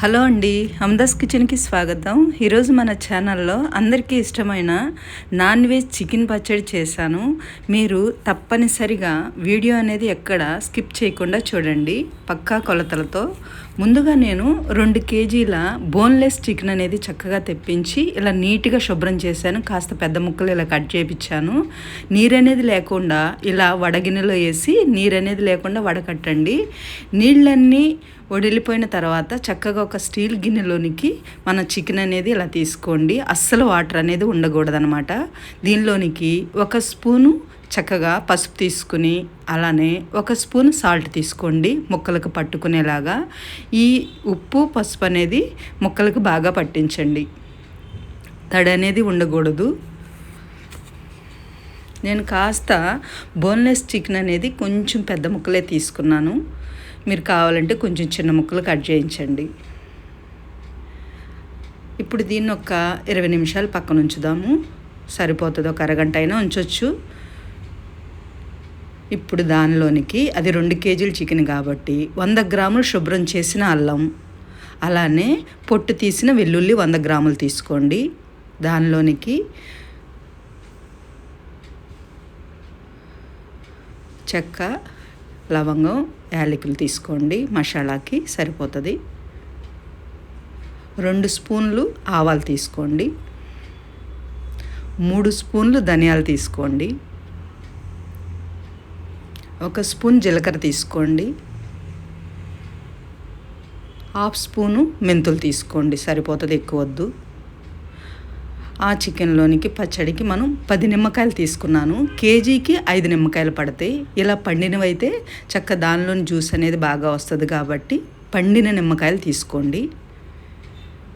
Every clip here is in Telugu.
హలో అండి హమ్దాస్ కిచెన్కి స్వాగతం. ఈరోజు మన ఛానల్లో అందరికీ ఇష్టమైన నాన్ వెజ్ చికెన్ పచ్చడి చేశాను. మీరు తప్పనిసరిగా వీడియో అనేది ఎక్కడ స్కిప్ చేయకుండా చూడండి పక్కా కొలతలతో. ముందుగా నేను రెండు కేజీల బోన్లెస్ చికెన్ అనేది చక్కగా తెప్పించి ఇలా నీట్గా శుభ్రం చేశాను. కాస్త పెద్ద ముక్కలు ఇలా కట్ చేయించాను నీరు అనేది లేకుండా ఇలా వడగిన్నెలో వేసి నీరు అనేది లేకుండా వడకట్టండి. నీళ్ళన్నీ వడిలిపోయిన తర్వాత చక్కగా ఒక స్టీల్ గిన్నెలోనికి మన చికెన్ అనేది ఇలా తీసుకోండి. అస్సలు వాటర్ అనేది ఉండకూడదనమాట. దీనిలోనికి ఒక స్పూను చక్కగా పసుపు తీసుకుని అలానే ఒక స్పూన్ సాల్ట్ తీసుకోండి ముక్కలకు పట్టుకునేలాగా. ఈ ఉప్పు పసుపు అనేది ముక్కలకు బాగా పట్టించండి. తడి అనేది ఉండకూడదు. నేను కాస్త బోన్లెస్ చికెన్ అనేది కొంచెం పెద్ద ముక్కలే తీసుకున్నాను. మీరు కావాలంటే కొంచెం చిన్న ముక్కలు కట్ చేయించండి. ఇప్పుడు దీన్ని ఒక ఇరవై నిమిషాలు పక్కన ఉంచుదాము. సరిపోతుంది. ఒక అరగంట అయినా ఉంచవచ్చు ఇప్పుడు దానిలోనికి అది రెండు కేజీలు చికెన్ కాబట్టి వంద గ్రాములు శుభ్రం చేసిన అల్లం అలానే పొట్టు తీసిన వెల్లుల్లి వంద గ్రాములు తీసుకోండి. దానిలోనికి చెక్క లవంగం యాలకులు తీసుకోండి. మసాలాకి సరిపోతుంది. రెండు స్పూన్లు ఆవాలు తీసుకోండి. మూడు స్పూన్లు ధనియాలు తీసుకోండి. ఒక స్పూన్ జీలకర్ర తీసుకోండి. హాఫ్ స్పూను మెంతులు తీసుకోండి సరిపోతుంది ఎక్కువ వద్దు. ఆ చికెన్లోనికి పచ్చడికి మనం పది నిమ్మకాయలు తీసుకున్నాను. కేజీకి ఐదు నిమ్మకాయలు పడతాయి ఇలా పండినవైతే చక్క దానిలోని జ్యూస్ అనేది బాగా వస్తుంది కాబట్టి పండిన నిమ్మకాయలు తీసుకోండి.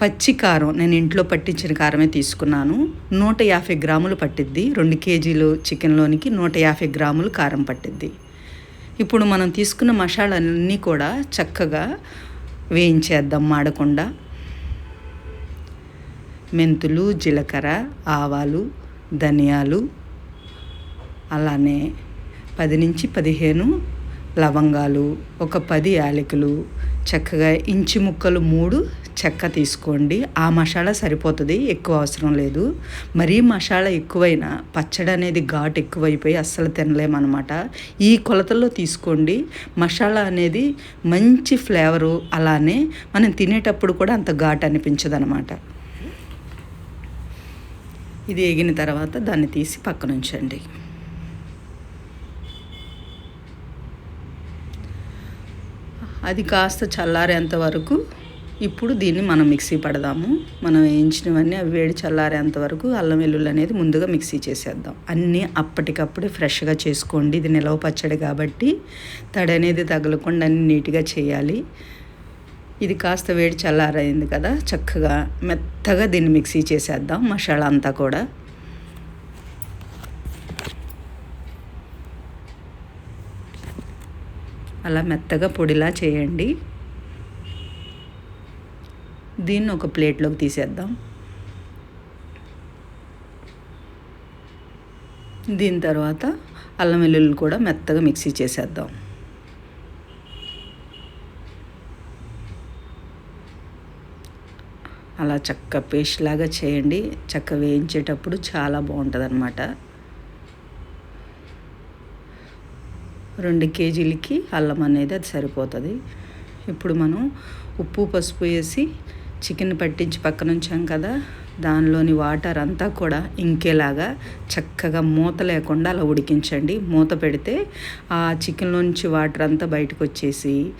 పచ్చి కారం నేను ఇంట్లో పట్టించిన కారమే తీసుకున్నాను. నూట యాభై గ్రాములు పట్టిద్ది. రెండు కేజీలు చికెన్లోనికి నూట యాభై గ్రాములు కారం పట్టిద్ది. ఇప్పుడు మనం తీసుకున్న మసాలాలన్నీ కూడా చక్కగా వేయించేద్దాం మాడకుండా. మెంతులు జీలకర్ర ఆవాలు ధనియాలు అలానే పది నుంచి పదిహేను లవంగాలు ఒక పది యాలకులు చక్కగా ఇంచి ముక్కలు మూడు చెక్క తీసుకోండి. ఆ మసాలా సరిపోతుంది ఎక్కువ అవసరం లేదు. మరీ మసాలా ఎక్కువైనా పచ్చడి అనేది ఘాటు ఎక్కువైపోయి అస్సలు తినలేమన్నమాట. ఈ కొలతల్లో తీసుకోండి. మసాలా అనేది మంచి ఫ్లేవరు అలానే మనం తినేటప్పుడు కూడా అంత ఘాటు అనిపించదు అనమాట ఇది ఎగిన తర్వాత దాన్ని తీసి పక్కన అది కాస్త చల్లారేంత వరకు ఇప్పుడు దీన్ని మనం మిక్సీ పడదాము. మనం వేయించినవన్నీ అవి వేడి చల్లారేంత వరకు అల్లం వెల్లుల్లి అనేది ముందుగా మిక్సీ చేసేద్దాం. అన్నీ అప్పటికప్పుడే ఫ్రెష్గా చేసుకోండి. ఇది నిలవ పచ్చడి కాబట్టి తడి అనేది తగలకుండా అన్ని నీట్గా చేయాలి. ఇది కాస్త వేడి చల్లారైంది కదా చక్కగా మెత్తగా దీన్ని మిక్సీ చేసేద్దాం మసాలా అంతా కూడా. అలా మెత్తగా పొడిలా చేయండి. దీన్ని ఒక ప్లేట్లోకి తీసేద్దాం. దీని తర్వాత అల్లం వెల్లుల్లి కూడా మెత్తగా మిక్సీ చేసేద్దాం. అలా చక్క పేస్ట్ లాగా చేయండి. చక్క వేయించేటప్పుడు చాలా బాగుంటుంది అనమాట రెండు కేజీలకి అల్లం అనేది అది సరిపోతుంది. ఇప్పుడు మనం ఉప్పు పసుపు వేసి చికెన్ పట్టించి పక్కన ఉంచాం కదా దానిలోని వాటర్ అంతా కూడా ఇంకేలాగా చక్కగా మూత లేకుండా అలా ఉడికించండి. మూత పెడితే ఆ చికెన్లోంచి వాటర్ అంతా బయటకు వచ్చేసి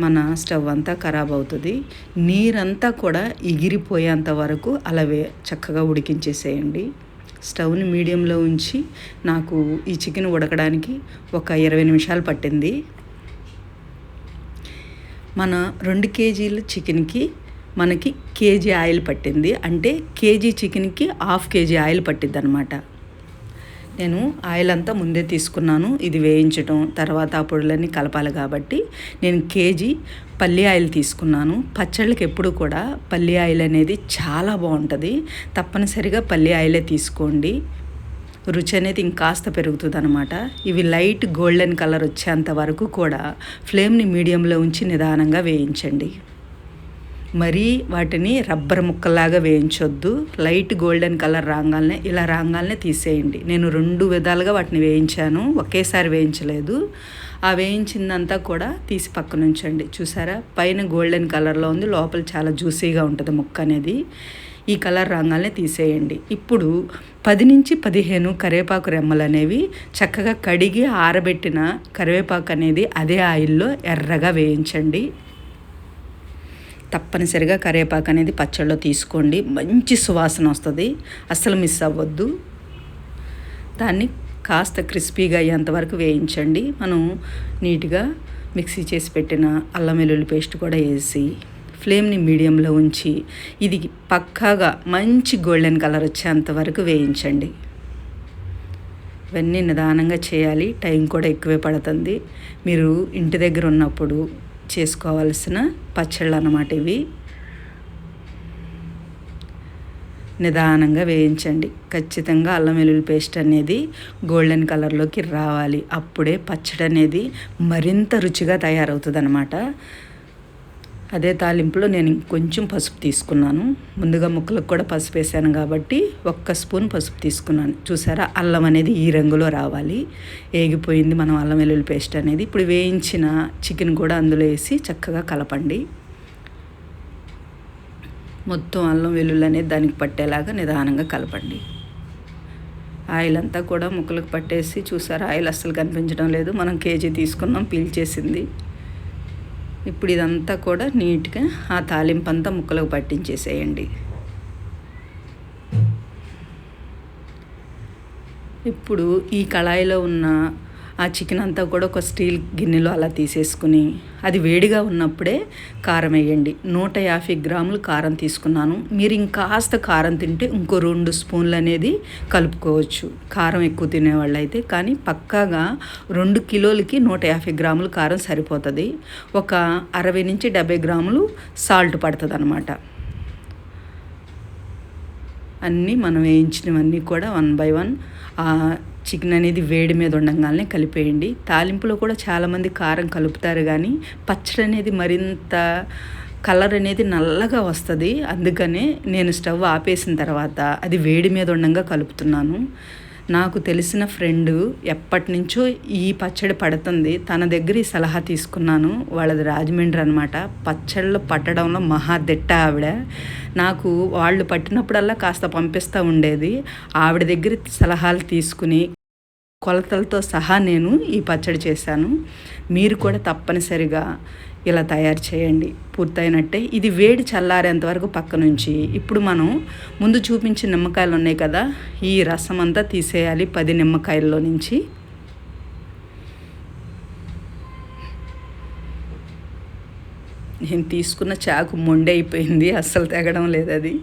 మన స్టవ్ అంతా ఖరాబ్ అవుతుంది. నీరంతా కూడా ఎగిరిపోయేంత వరకు అలా వే చక్కగా ఉడికించేసేయండి. స్టవ్ని మీడియంలో ఉంచి నాకు ఈ చికెన్ ఉడకడానికి ఒక ఇరవై నిమిషాలు పట్టింది. మన రెండు కేజీల చికెన్కి మనకి కేజీ ఆయిల్ పట్టింది. అంటే కేజీ చికెన్కి హాఫ్ కేజీ ఆయిల్ పట్టిద్ది అనమాట నేను ఆయిల్ అంతా ముందే తీసుకున్నాను. ఇది వేయించడం తర్వాత ఆ పొడులన్నీ కలపాలి కాబట్టి నేను కేజీ పల్లి ఆయిల్ తీసుకున్నాను. పచ్చళ్ళకి ఎప్పుడు కూడా పల్లి ఆయిల్ అనేది చాలా బాగుంటుంది. తప్పనిసరిగా పల్లి ఆయిలే తీసుకోండి. రుచి అనేది ఇంకాస్త పెరుగుతుంది అనమాట ఇవి లైట్ గోల్డెన్ కలర్ వచ్చేంత వరకు కూడా ఫ్లేమ్ని మీడియంలో ఉంచి నిదానంగా వేయించండి. మరీ వాటిని రబ్బర్ ముక్కలాగా వేయించొద్దు. లైట్ గోల్డెన్ కలర్ రాగాలనే ఇలా రాగాలనే తీసేయండి. నేను రెండు విధాలుగా వాటిని వేయించాను. ఒకేసారి వేయించలేదు. ఆ వేయించిందంతా కూడా తీసి పక్కన ఉంచండి చూసారా? పైన గోల్డెన్ కలర్లో ఉంది. లోపల చాలా జ్యూసీగా ఉంటుంది ముక్క అనేది. ఈ కలర్ రంగాల్ని తీసేయండి. ఇప్పుడు పది నుంచి పదిహేను కరివేపాకు రెమ్మలు అనేవి చక్కగా కడిగి ఆరబెట్టిన కరివేపాకు అనేది అదే ఆయిల్లో ఎర్రగా వేయించండి. తప్పనిసరిగా కరివేపాకు అనేది పచ్చళ్ళలో తీసుకోండి. మంచి సువాసన వస్తుంది. అస్సలు మిస్ అవ్వద్దు. దాన్ని కాస్త క్రిస్పీగా అయ్యేంత వరకు వేయించండి. మనం నీట్గా మిక్సీ చేసి పెట్టిన అల్లం వెల్లుల్లి పేస్ట్ కూడా వేసి ఫ్లేమ్ని మీడియంలో ఉంచి ఇది పక్కాగా మంచి గోల్డెన్ కలర్ వచ్చేంత వరకు వేయించండి. ఇవన్నీ నిదానంగా చేయాలి. టైం కూడా ఎక్కువే పడుతుంది. మీరు ఇంటి దగ్గర ఉన్నప్పుడు చేసుకోవాల్సిన పచ్చళ్ళు అన్నమాట ఇవి. నిదానంగా వేయించండి. ఖచ్చితంగా అల్లం వెల్లుల్లి పేస్ట్ అనేది గోల్డెన్ కలర్లోకి రావాలి. అప్పుడే పచ్చడి అనేది మరింత రుచిగా తయారవుతుంది అదే తాలింపులో నేను కొంచెం పసుపు తీసుకున్నాను. ముందుగా ముక్కలకు కూడా పసుపు వేసాను కాబట్టి ఒక్క స్పూన్ పసుపు తీసుకున్నాను. చూసారా? అల్లం అనేది ఈ రంగులో రావాలి. ఏగిపోయింది మనం అల్లం వెల్లుల్లి పేస్ట్ అనేది. ఇప్పుడు వేయించిన చికెన్ కూడా అందులో వేసి చక్కగా కలపండి. మొత్తం అల్లం వెల్లుల్లి అనేది దానికి పట్టేలాగా నిదానంగా కలపండి. ఆయిల్ అంతా కూడా ముక్కలకు పట్టేసి చూసారా? ఆయిల్ అస్సలు కనిపించడం లేదు. మనం కేజీ తీసుకున్నాం పీల్చేసింది ఇప్పుడు ఇదంతా కూడా నీట్గా ఆ తాలింపు అంతా ముక్కలకు పట్టించేసేయండి. ఇప్పుడు ఈ కళాయిలో ఉన్న ఆ చికెన్ అంతా కూడా ఒక స్టీల్ గిన్నెలో అలా తీసేసుకుని అది వేడిగా ఉన్నప్పుడే కారం వేయండి. నూట యాభై గ్రాములు కారం తీసుకున్నాను. మీరు ఇంకాస్త కారం తింటే ఇంకో రెండు స్పూన్లు అనేది కలుపుకోవచ్చు. కారం ఎక్కువ తినేవాళ్ళు అయితే కానీ పక్కాగా రెండు కిలోలకి నూట యాభై గ్రాములు కారం సరిపోతుంది. ఒక అరవై నుంచి డెబ్బై గ్రాములు సాల్ట్ పడుతుంది అనమాట అన్నీ మనం వేయించినవన్నీ కూడా వన్ బై వన్ చికెన్ అనేది వేడి మీద ఉండగానే కలిపేయండి. తాలింపులో కూడా చాలామంది కారం కలుపుతారు కానీ పచ్చడి అనేది మరింత కలర్ అనేది నల్లగా వస్తుంది. అందుకనే నేను స్టవ్ ఆపేసిన తర్వాత అది వేడి మీద ఉండగా కలుపుతున్నాను. నాకు తెలిసిన ఫ్రెండ్ ఎప్పటి నుంచో ఈ పచ్చడి పడుతుంది. తన దగ్గర ఈ సలహా తీసుకున్నాను. వాళ్ళది రాజమండ్రి అనమాట పచ్చళ్ళు పట్టడంలో మహాదిట్ట ఆవిడ. నాకు వాళ్ళు పట్టినప్పుడల్లా కాస్త పంపిస్తూ ఉండేది. ఆవిడ దగ్గర సలహాలు తీసుకుని కొలతలతో సహా నేను ఈ పచ్చడి చేశాను. మీరు కూడా తప్పనిసరిగా ఇలా తయారు చేయండి. పూర్తయినట్టే. ఇది వేడి చల్లారేంత వరకు పక్క నుంచి. ఇప్పుడు మనం ముందు చూపించిన నిమ్మకాయలు ఉన్నాయి కదా ఈ రసం అంతా తీసేయాలి పది నిమ్మకాయల్లో నుంచి. నేను తీసుకున్న చాకు మొండి అయిపోయింది అస్సలు తెగడం లేదు అది.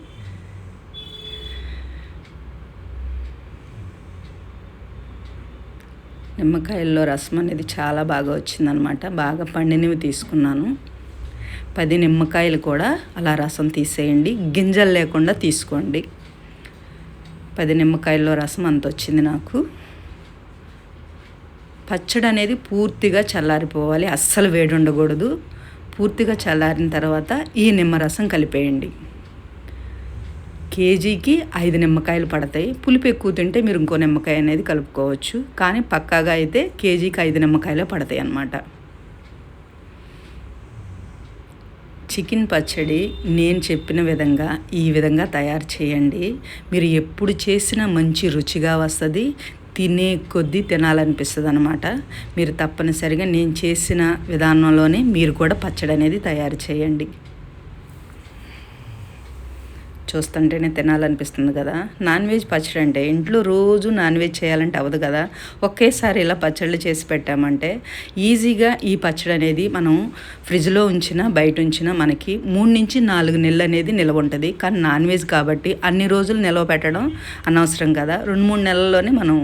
నిమ్మకాయల్లో రసం అనేది చాలా బాగా వచ్చిందనమాట. బాగా పండినవి తీసుకున్నాను. పది నిమ్మకాయలు కూడా అలా రసం తీసేయండి. గింజలు లేకుండా తీసుకోండి. పది నిమ్మకాయల్లో రసం అంత వచ్చింది నాకు. పచ్చడి అనేది పూర్తిగా చల్లారిపోవాలి. అస్సలు వేడి ఉండకూడదు. పూర్తిగా చల్లారిన తర్వాత ఈ నిమ్మరసం కలిపేయండి. కేజీకి ఐదు నిమ్మకాయలు పడతాయి. పులుపు ఎక్కువ తింటే మీరు ఇంకో నిమ్మకాయ అనేది కలుపుకోవచ్చు. కానీ పక్కాగా అయితే కేజీకి ఐదు నిమ్మకాయలు పడతాయి అన్నమాట. చికెన్ పచ్చడి నేను చెప్పిన విధంగా ఈ విధంగా తయారు చేయండి. మీరు ఎప్పుడు చేసినా మంచి రుచిగా వస్తుంది. తినే కొద్దీ తినాలనిపిస్తుంది అనమాట మీరు తప్పనిసరిగా నేను చేసిన విధానంలోనే మీరు కూడా పచ్చడి అనేది తయారు చేయండి. చూస్తుంటేనే తినాలనిపిస్తుంది కదా. నాన్ వెజ్ పచ్చడి అంటే ఇంట్లో రోజు నాన్ వెజ్ చేయాలంటే అవ్వదు కదా. ఒకేసారి ఇలా పచ్చళ్ళు చేసి పెట్టామంటే ఈజీగా ఈ పచ్చడి అనేది మనం ఫ్రిడ్జ్లో ఉంచిన బయట ఉంచిన మనకి మూడు నుంచి నాలుగు నెలలు అనేది నిల్వ ఉంటుంది. కానీ నాన్ వెజ్ కాబట్టి అన్ని రోజులు నిల్వ పెట్టడం అనవసరం కదా. రెండు మూడు నెలల్లోనే మనం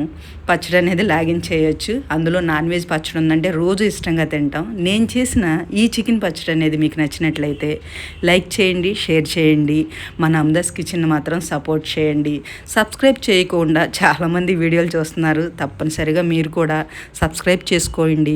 పచ్చడి అనేది లాగిన్ చేయొచ్చు అందులో నాన్ వెజ్ పచ్చడి ఉందంటే రోజు ఇష్టంగా తింటాం. నేను చేసిన ఈ చికెన్ పచ్చడి అనేది మీకు నచ్చినట్లయితే లైక్ చేయండి షేర్ చేయండి. మన అమ్దస్ కిచెన్ మాత్రం సపోర్ట్ చేయండి. సబ్స్క్రైబ్ చేయకుండా చాలామంది వీడియోలు చూస్తున్నారు. తప్పనిసరిగా మీరు కూడా సబ్స్క్రైబ్ చేసుకోండి.